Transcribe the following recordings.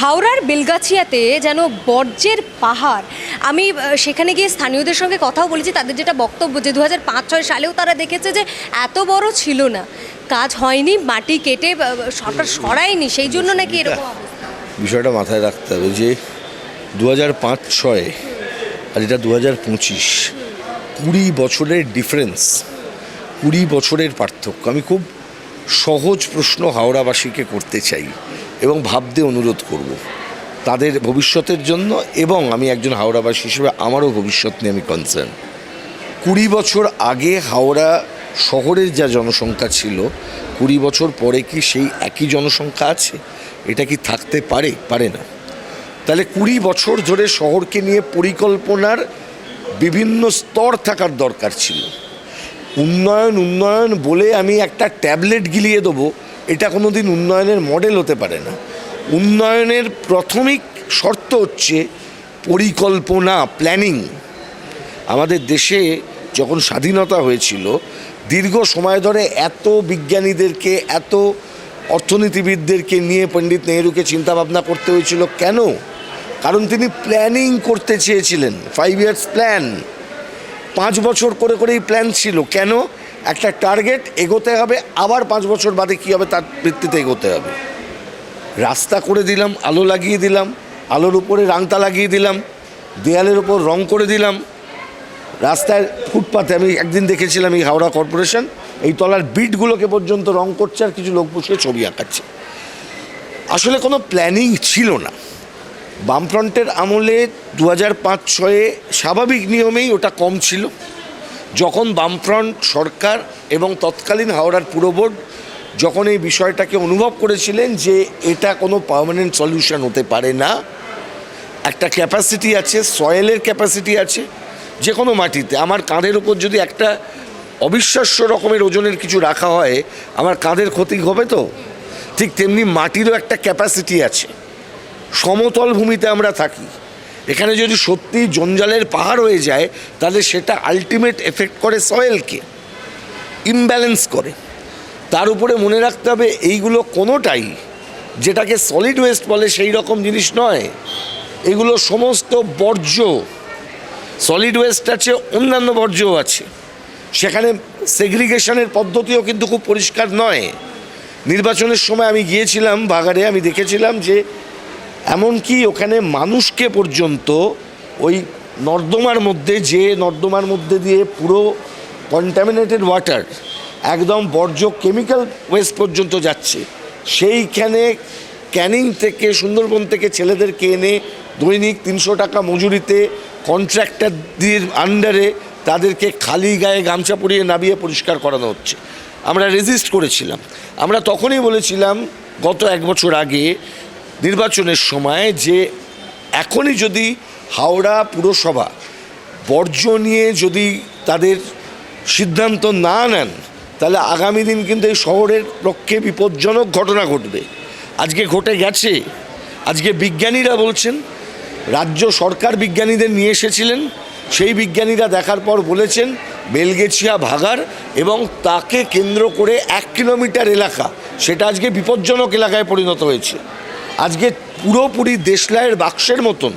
হাওড়ার বেলগাছিয়াতে যেন বর্জ্যের পাহাড়। আমি সেখানে গিয়ে স্থানীয়দের সঙ্গে কথাও বলেছি তাদের যেটা বক্তব্য যে দু হাজার পাঁচ ছয় সালেও তারা দেখেছে যে এত বড় ছিল না। কাজ হয়নি মাটি কেটে সরকার সরায়নি সেই জন্য নাকি এরকম বিষয়টা মাথায় রাখতে হবে যে দু হাজার পাঁচ ছয় আর এটা দু হাজার পঁচিশ কুড়ি বছরের ডিফারেন্স কুড়ি বছরের পার্থক্য। আমি খুব সহজ প্রশ্ন হাওড়াবাসীকে করতে চাই। এবং ভাবতে অনুরোধ করব। তাদের ভবিষ্যতের জন্য এবং আমি একজন হাওড়াবাসী হিসেবে আমারও ভবিষ্যৎ নিয়ে আমি কনসার্ন কুড়ি বছর আগে হাওড়া শহরের যা জনসংখ্যা ছিল, কুড়ি বছর পরে কি সেই একই জনসংখ্যা আছে? এটা কি থাকতে পারে? পারে না। তাহলে কুড়ি বছর ধরে শহরকে নিয়ে পরিকল্পনার বিভিন্ন স্তর থাকার দরকার ছিল। উন্নয়ন উন্নয়ন বলে আমি একটা ট্যাবলেট গিলিয়ে দেবো। এটা কোনো দিন উন্নয়নের মডেল হতে পারে না। উন্নয়নের প্রাথমিক শর্ত হচ্ছে পরিকল্পনা প্ল্যানিং আমাদের দেশে যখন স্বাধীনতা হয়েছিল, দীর্ঘ সময় ধরে এত বিজ্ঞানীদেরকে, এত অর্থনীতিবিদদেরকে নিয়ে পণ্ডিত নেহরুকে চিন্তা ভাবনা করতে হয়েছিল কেন? কারণ তিনি প্ল্যানিং করতে চেয়েছিলেন ফাইভ ইয়ার্স প্ল্যান পাঁচ বছর করে করেই প্ল্যান ছিল। কেন? একটা টার্গেট এগোতে হবে, আবার পাঁচ বছর বাদে কী হবে তার ভিত্তিতে এগোতে হবে। রাস্তা করে দিলাম, আলো লাগিয়ে দিলাম, আলোর উপরে রাংতা লাগিয়ে দিলাম, দেয়ালের উপর রং করে দিলাম। রাস্তায় ফুটপাতে আমি একদিন দেখেছিলাম এই হাওড়া কর্পোরেশন, এই তলার বিটগুলোকে পর্যন্ত রং করছে আর কিছু লোক বসে ছবি আঁকাচ্ছে। আসলে কোনো প্ল্যানিং ছিল না। বামফ্রন্টের আমলে দু হাজার পাঁচ ছয়ে স্বাভাবিক নিয়মেই ওটা কম ছিল। যখন বামফ্রন্ট সরকার এবং তৎকালীন হাওড়ার পুর বোর্ড যখন এই বিষয়টাকে অনুভব করেছিলেন যে এটা কোনো পার্মানেন্ট সলিউশন হতে পারে না, একটা ক্যাপাসিটি আছে সয়েলের ক্যাপাসিটি আছে, যে কোনো মাটিতে। আমার কাঁধের উপর যদি একটা অবিশ্বাস্য রকমের ওজনের কিছু রাখা হয়, আমার কাঁধের ক্ষতি হবে তো? ঠিক তেমনি মাটিরও একটা ক্যাপাসিটি আছে। সমতল ভূমিতে আমরা থাকি। এখানে যদি সত্যি জঞ্জালের পাহাড় হয়ে যায়, তাহলে সেটা আলটিমেট এফেক্ট করে সয়েলকে ইমব্যালেন্স করে। তার উপরে মনে রাখতে হবে, এইগুলো কোনোটাই যেটাকে সলিড ওয়েস্ট বলে সেই রকম জিনিস নয়। এগুলো সমস্ত বর্জ্য। সলিড ওয়েস্ট আছে অন্যান্য বর্জ্যও আছে। সেখানে সেগ্রিগেশনের পদ্ধতিও কিন্তু খুব পরিষ্কার নয়। নির্বাচনের সময় আমি গিয়েছিলাম বাগারে আমি দেখেছিলাম যে এমনকি ওখানে মানুষকে পর্যন্ত ওই নর্দমার মধ্যে যে নর্দমার মধ্যে দিয়ে পুরো কন্টামিনেটেড ওয়াটার একদম বর্জ্য কেমিক্যাল ওয়েস্ট পর্যন্ত যাচ্ছে, সেইখানে ক্যানিং থেকে সুন্দরবন থেকে ছেলেদেরকে এনে দৈনিক তিনশো টাকা মজুরিতে কন্ট্রাক্টরদের আন্ডারে তাদেরকে খালি গায়ে গামছা পরিয়ে নামিয়ে পরিষ্কার করানো হচ্ছে। আমরা রেজিস্ট করেছিলাম। আমরা তখনই বলেছিলাম, গত এক বছর আগে নির্বাচনের সময় যে এখনই যদি হাওড়া পুরসভা বর্জ্য নিয়ে যদি তাদের সিদ্ধান্ত না নেন, তাহলে আগামী দিন কিন্তু এই শহরের পক্ষে বিপজ্জনক ঘটনা ঘটবে। আজকে ঘটে গেছে। আজকে বিজ্ঞানীরা বলছেন, রাজ্য সরকার বিজ্ঞানীদের নিয়ে এসেছিলেন, সেই বিজ্ঞানীরা দেখার পর বলেছেন, বেলগেছিয়া ভাগার এবং তাকে কেন্দ্র করে এক কিলোমিটার এলাকা, সেটা আজকে বিপজ্জনক এলাকায় পরিণত হয়েছে। আজকে পুরোপুরি দেশলাইয়ের বাক্সের মতন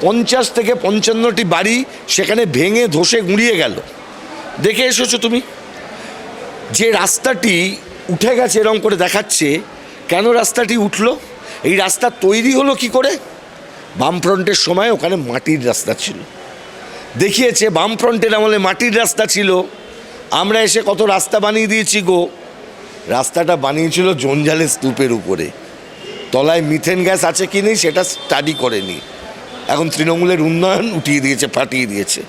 পঞ্চাশ থেকে পঞ্চান্নটি বাড়ি সেখানে ভেঙে ধসে গুঁড়িয়ে গেল। দেখে এসেছ তুমি? যে রাস্তাটি উঠে গেছে এরকম করে দেখাচ্ছে, কেন রাস্তাটি উঠল? এই রাস্তা তৈরি হলো কি করে? বামফ্রন্টের সময় ওখানে মাটির রাস্তা ছিল। দেখিয়েছে বামফ্রন্টের আমলে মাটির রাস্তা ছিল। আমরা এসে কত রাস্তা বানিয়ে দিয়েছি গো। রাস্তাটা বানিয়েছিল জঞ্জালের স্তূপের উপরে। তলায় মিথেন গ্যাস আছে কি নেই সেটা স্টাডি করেনি। এখন তৃণমূলের উন্নয়ন উঠিয়ে দিয়েছে, ফাটিয়ে দিয়েছে।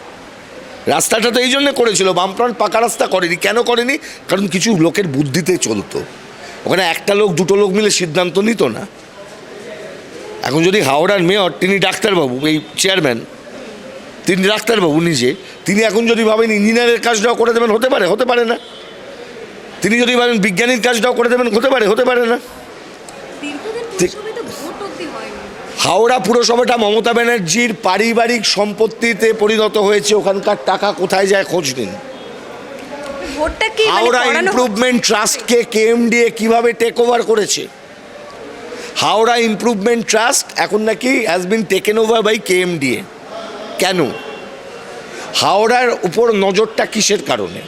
রাস্তাটা তো এই জন্য করেছিল, বামফ্রন্ট পাকা রাস্তা করেনি। কেন করেনি? কারণ কিছু লোকের বুদ্ধিতে চলতো। ওখানে একটা লোক, দুটো লোক মিলে সিদ্ধান্ত নিত না। এখন যদি হাওড়ার মেয়র, তিনি ডাক্তারবাবু, এই চেয়ারম্যান তিনি ডাক্তারবাবু নিজে, তিনি এখন যদি ভাবেন ইঞ্জিনিয়ারের কাজটাও করে দেবেন, হতে পারে হতে পারে না। তিনি যদি ভাবেন বিজ্ঞানীর কাজটাও করে দেবেন, হতে পারে হতে পারে না দীর্ঘদিন ঠিক- পরিশ্রমে তো ভোট অবধি হয়নি হাওড়া পুরসভাটা মমতা ব্যানার্জির পারিবারিক সম্পত্তিতে পরিণত হয়েছে ওখানকার টাকা কোথায় যায় খোঁজ নিন। মানে হাওড়া ইমপ্রুভমেন্ট ট্রাস্টকে কেএমডিএ কীভাবে টেক ওভার করেছে? হাওড়া ইমপ্রুভমেন্ট ট্রাস্ট এখন নাকি has been taken over by KMDA কেন? হাওড়ার উপর নজরটা কিসের কারণে?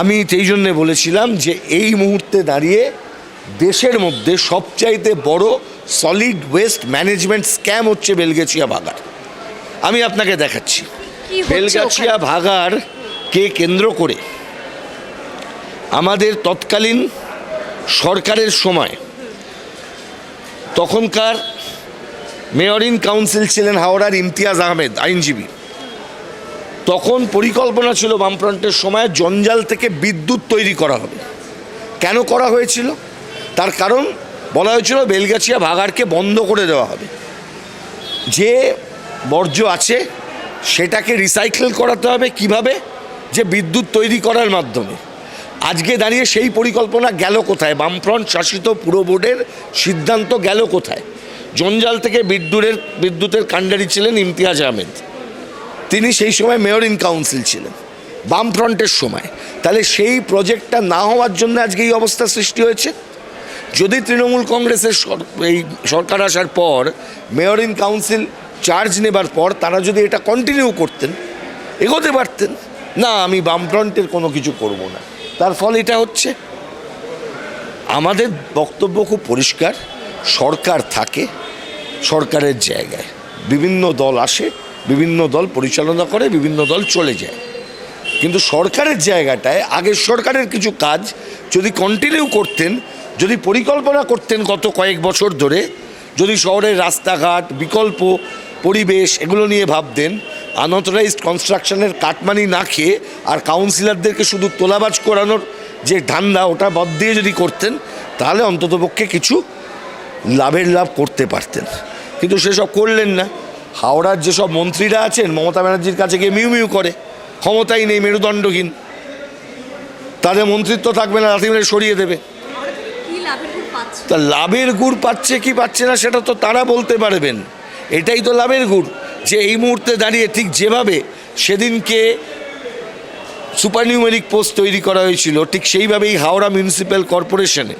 আমি সেই জন্যে বলেছিলাম যে এই মুহূর্তে দাঁড়িয়ে দেশের মধ্যে সবচাইতে বড় সলিড ওয়েস্ট ম্যানেজমেন্ট স্ক্যাম হচ্ছে বেলগেছিয়া ভাগার আমি আপনাকে দেখাচ্ছি। বেলগাছিয়া ভাগার কে কেন্দ্র করে আমাদের তৎকালীন সরকারের সময় তখনকার মেয়র ইন কাউন্সিল ছিলেন হাওড়ার ইমতিয়াজ আহমেদ আইনজীবী। তখন পরিকল্পনা ছিল বামফ্রন্টের সময় জঞ্জাল থেকে বিদ্যুৎ তৈরি করা হবে। কেন করা হয়েছিল? তার কারণ বলা হয়েছিল বেলগাছিয়া ভাগাড়কে বন্ধ করে দেওয়া হবে। যে বর্জ্য আছে, সেটাকে রিসাইকেল করাতে হবে কীভাবে? যে বিদ্যুৎ তৈরি করার মাধ্যমে। আজকে দাঁড়িয়ে সেই পরিকল্পনা গেল কোথায়? বামফ্রন্ট শাসিত পুরো বোর্ডের সিদ্ধান্ত গেল কোথায়? জঞ্জাল থেকে বিদ্যুতের বিদ্যুতের কাণ্ডারি ছিলেন ইমতিয়াজ আহমেদ। তিনি সেই সময় মেয়র ইন কাউন্সিল ছিলেন, বামফ্রন্টের সময়। তাহলে সেই প্রজেক্টটা না হওয়ার জন্য আজকে এই অবস্থা সৃষ্টি হয়েছে? যদি তৃণমূল কংগ্রেসের এই সরকার আসার পর মেয়র ইন কাউন্সিল চার্জ নেবার পর তারা যদি এটা কন্টিনিউ করতেন, এগোতে পারতেন, না, আমি বামফ্রন্টের কোনো কিছু করব না। তার ফল এটা হচ্ছে, আমাদের বক্তব্য খুব পরিষ্কার, সরকার থাকে সরকারের জায়গায়। বিভিন্ন দল আসে, বিভিন্ন দল পরিচালনা করে, বিভিন্ন দল চলে যায়। কিন্তু সরকারের জায়গাটায়, আগের সরকারের কিছু কাজ যদি কন্টিনিউ করতেন যদি পরিকল্পনা করতেন গত কয়েক বছর ধরে, যদি শহরের রাস্তাঘাট, বিকল্প পরিবেশ এগুলো নিয়ে ভাবতেন আনঅথরাইজড কনস্ট্রাকশনের কাটমানি না খেয়ে আর কাউন্সিলরদেরকে শুধু তোলাবাজ করানোর যে ধান্দা ওটা বাদ দিয়ে যদি করতেন, তাহলে অন্ততপক্ষে কিছু লাভের লাভ করতে পারতেন। কিন্তু সেসব করলেন না। হাওড়ার যেসব মন্ত্রীরা আছেন, মমতা ব্যানার্জির কাছে গিয়ে মিউ মিউ করে, ক্ষমতাই নেই, মেরুদণ্ডহীন। তাদের মন্ত্রিত্ব থাকবে না রাতে সরিয়ে দেবে কি লাভের গুণ পাচ্ছে তা লাভের গুড় পাচ্ছে কি পাচ্ছে না সেটা তো তারা বলতে পারবেন। এটাই তো লাভের গুড়। যে এই মুহূর্তে দাঁড়িয়ে ঠিক যেভাবে সেদিনকে সুপার নিউমেরিক পোস্ট তৈরি করা হয়েছিল, ঠিক সেইভাবেই হাওড়া মিউনিসিপ্যাল কর্পোরেশনে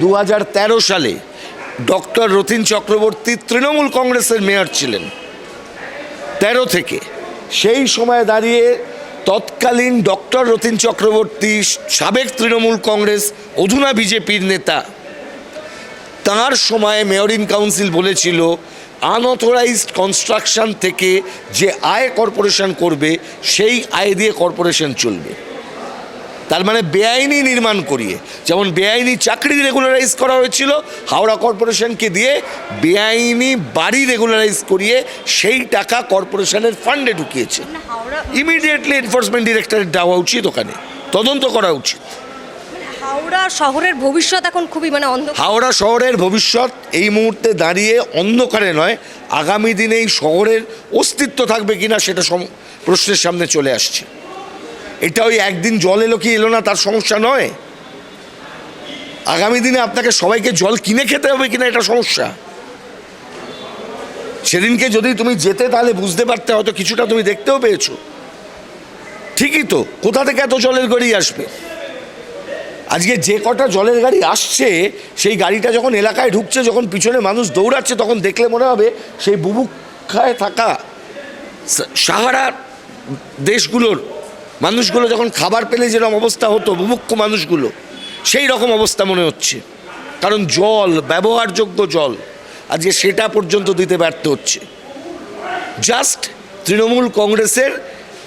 দু হাজার তেরো সালে ডক্টর রথিন চক্রবর্তী তৃণমূল কংগ্রেসের মেয়র ছিলেন। তেরো থেকে সেই সময় দাঁড়িয়ে তৎকালীন ডক্টর রথিন চক্রবর্তী সাবেক তৃণমূল কংগ্রেস, অধুনা বিজেপির নেতা তার সময়ে মেয়র ইন কাউন্সিল বলেছিল আনঅথরাইজড কনস্ট্রাকশন থেকে যে আয় কর্পোরেশন করবে সেই আয় দিয়ে কর্পোরেশন চলবে। তার মানে বেআইনি নির্মাণ করিয়ে যেমন বেআইনি চাকরি রেগুলারাইজ করা হয়েছিল হাওড়া কর্পোরেশনকে দিয়ে বেআইনি বাড়ি রেগুলারাইজ করিয়ে সেই টাকা কর্পোরেশনের ফান্ডে ঢুকিয়েছে। ইমিডিয়েটলি এনফোর্সমেন্ট ডিরেক্টরেট দেওয়া উচিত ওখানে তদন্ত করা উচিত। হাওড়া শহরের ভবিষ্যৎ এখন খুবই মানে হাওড়া শহরের ভবিষ্যৎ এই মুহূর্তে দাঁড়িয়ে অন্ধকারে নয়। আগামী দিনে এই শহরের অস্তিত্ব থাকবে কিনা সেটা প্রশ্নের সামনে চলে আসছে। এটা ওই একদিন জল এলো কি এলো না তার সমস্যা নয়। আগামী দিনে আপনাকে সবাইকে জল কিনে খেতে হবে কিনা এটা সমস্যা। সেদিনকে যদি তুমি যেতে তাহলে বুঝতে পারতে হয়তো কিছুটা তুমি দেখতেও পেয়েছ। ঠিকই তো, কোথা থেকে এত জলের গাড়ি আসবে? আজকে যে কটা জলের গাড়ি আসছে, সেই গাড়িটা যখন এলাকায় ঢুকছে, যখন পিছনে মানুষ দৌড়াচ্ছে, তখন দেখলে মনে হবে সেই বুবুক্ষায় থাকা সাহারা দেশগুলোর মানুষগুলো যখন খাবার পেলে যেরকম অবস্থা হতো বুভুক্ষ মানুষগুলো, সেই রকম অবস্থা মনে হচ্ছে। কারণ জল, ব্যবহারযোগ্য জল আজকে সেটা পর্যন্ত দিতে ব্যর্থ হচ্ছে। জাস্ট তৃণমূল কংগ্রেসের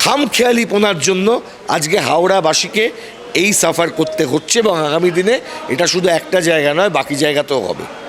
খামখেয়ালিপনার জন্য আজকে হাওড়াবাসীকে এই সাফার করতে হচ্ছে এবং আগামী দিনে এটা শুধু একটা জায়গা নয়, বাকি জায়গাতেও হবে।